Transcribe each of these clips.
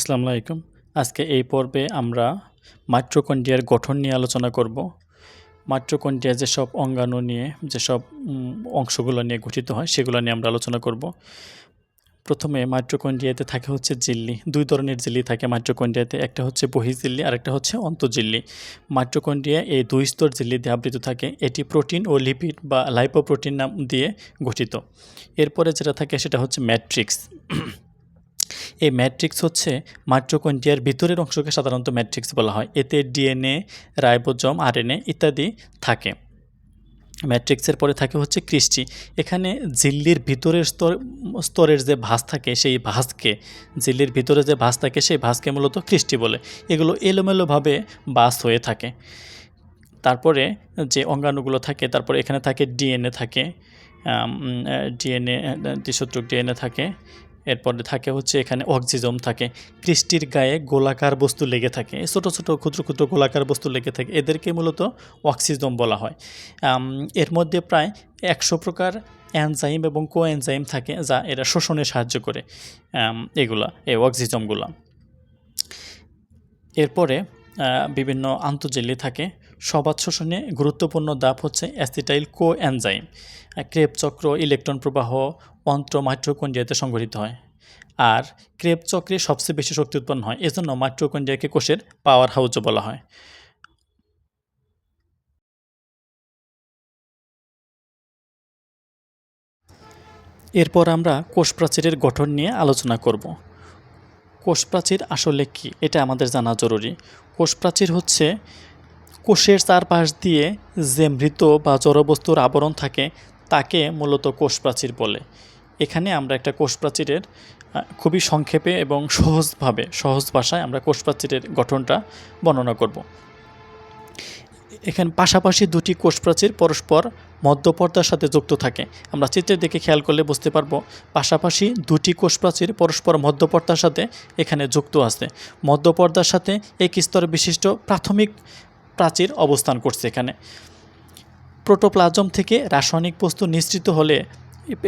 আসসালামু আলাইকুম। আজকে এই পর্বে আমরা মাইট্রোকন্ড্রিয়ার গঠন নিয়ে আলোচনা করব। মাইট্রোকন্ড্রিয়া যেসব অঙ্গাণু নিয়ে, যেসব অংশগুলো নিয়ে গঠিত হয়, সেগুলো নিয়ে আমরা আলোচনা করব। প্রথমে মাইট্রোকন্ড্রিয়াতে থাকে হচ্ছে জিল্লি। দুই ধরনের জিল্লি থাকে মাইট্রোকন্ড্রিয়াতে একটা হচ্ছে বহিঃজিল্লি আর একটা হচ্ছে অন্তঃজিল্লি। মাইট্রোকন্ড্রিয়া এই দুই স্তর জিল্লি দিয়ে আবৃত থাকে। এটি প্রোটিন ও লিপিড বা লাইপোপ্রোটিন নাম দিয়ে গঠিত। এরপরে যেটা থাকে সেটা হচ্ছে ম্যাট্রিক্স। এই ম্যাট্রিক্স হচ্ছে মাইট্রোকন্ড্রিয়ার ভিতরের অংশকে সাধারণত ম্যাট্রিক্স বলা হয়। এতে ডিএনএ, রাইবোজম, আরএনএ ইত্যাদি থাকে। ম্যাট্রিক্সের পরে থাকে হচ্ছে ক্রিস্টি এখানে জিল্লির ভিতরের স্তর, স্তরের যে ভাঁজ থাকে সেই ভাঁজকে জিল্লির ভিতরে যে ভাঁজ থাকে সেই ভাঁজকে মূলত ক্রিস্টি বলে। এগুলো এলোমেলোভাবে বাস হয়ে থাকে। তারপরে যে অঙ্গাণুগুলো থাকে, তারপরে এখানে থাকে ডিএনএ থাকে ডিএনএ দ্বিসূত্রক ডিএনএ থাকে এরপরে থাকে হচ্ছে এখানে অক্সিজম থাকে। কৃষ্টির গায়ে গোলাকার বস্তু লেগে থাকে, ছোট ছোট ক্ষুদ্র ক্ষুদ্র গোলাকার বস্তু লেগে থাকে, এদেরকে মূলত অক্সিজম বলা হয়। এর মধ্যে প্রায় একশো প্রকার অ্যানজাইম এবং কো এনজাইম থাকে যা এরা শোষণে সাহায্য করে এগুলা, এই অক্সিজমগুলা। এরপরে বিভিন্ন আন্তর্জেলি থাকে। সবাত শোষণে গুরুত্বপূর্ণ দাপ হচ্ছে অ্যাসিটাইল কো এনজাইম ক্রেপ চক্র ইলেকট্রন প্রবাহ অন্ত্র মাইট্রোকন্ড্রিয়াতে সংঘটিত হয়, আর ক্রেপ চক্রে সবচেয়ে বেশি শক্তি উৎপন্ন হয়, এজন্য মাইট্রোকন্ড্রিয়াকে কোষের পাওয়ার হাউসও বলা হয়। এরপর আমরা কোষ প্রাচীরের গঠন নিয়ে আলোচনা করব। কোষ প্রাচীর আসলে কি? এটা আমাদের জানা জরুরি। কোষ প্রাচীর হচ্ছে কোষের চারপাশ দিয়ে যে মৃত বা জড়বস্তুর আবরণ থাকে তাকে মূলত কোষ প্রাচীর বলে। এখানে আমরা একটা কোষ প্রাচীরের খুবই সংক্ষেপে এবং সহজভাবে, সহজ ভাষায় আমরা কোষ প্রাচীরের গঠনটা বর্ণনা করব। এখানে পাশাপাশি দুটি কোষ প্রাচীর পরস্পর মধ্যপর্দার সাথে যুক্ত থাকে। আমরা চিত্রের দিকে খেয়াল করলে বুঝতে পারব, পাশাপাশি দুটি কোষ প্রাচীর পরস্পর মধ্যপর্দার সাথে এখানে যুক্ত আছে। মধ্যপর্দার সাথে এক স্তর বিশিষ্ট প্রাথমিক প্রাচীর অবস্থান করছে এখানে। প্রোটোপ্লাজম থেকে রাসায়নিক বস্তু নিঃসৃত হলে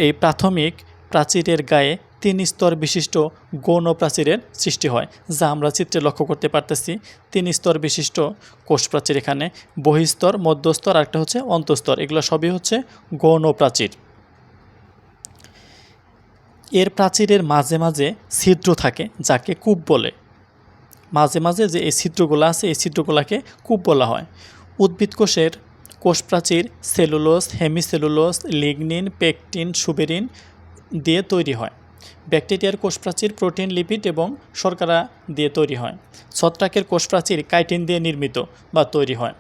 এই প্রাথমিক প্রাচীরের গায়ে তিন স্তর বিশিষ্ট গৌণ প্রাচীরের সৃষ্টি হয়, যা আমরা চিত্রে লক্ষ্য করতে পারতেছি। তিন স্তর বিশিষ্ট কোষ প্রাচীর এখানে, বহিস্তর, মধ্যস্তর আর একটা হচ্ছে অন্তস্তর। এগুলো সবই হচ্ছে গৌণ প্রাচীর। এর প্রাচীরের মাঝে মাঝে ছিদ্র থাকে, যাকে কূপ বলে। মাঝে মাঝে যে এই ছিদ্রগুলো আছে, এই ছিদ্রগুলোকে কূপ বলা হয়। উদ্ভিদ কোষের কোষ প্রাচীর cellulose, hemicellulose, lignin, pectin, suberin দিয়ে তৈরি হয়। ব্যাকটেরিয়ার কোষ প্রাচীর প্রোটিন, লিপিড এবং শর্করা দিয়ে তৈরি হয়। ছত্রাকের কোষ প্রাচীর কাইটিন দিয়ে নির্মিত বা তৈরি হয়।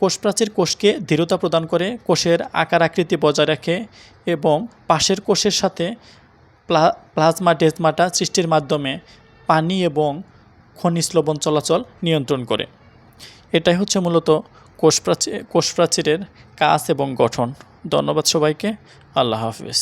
কোষ প্রাচীর কোষকে দৃঢ়তা প্রদান করে, কোষের আকার আকৃতি বজায় রাখে এবং পাশের কোষের সাথে প্লা- প্লাজমা ডেজমাটা সৃষ্টির মাধ্যমে পানি এবং খনিজ লবণ চলাচল নিয়ন্ত্রণ করে। এটাই হচ্ছে মূলত কোষ প্রাচীর কাজ এবং গঠন। ধন্যবাদ সবাইকে। আল্লাহ হাফিজ।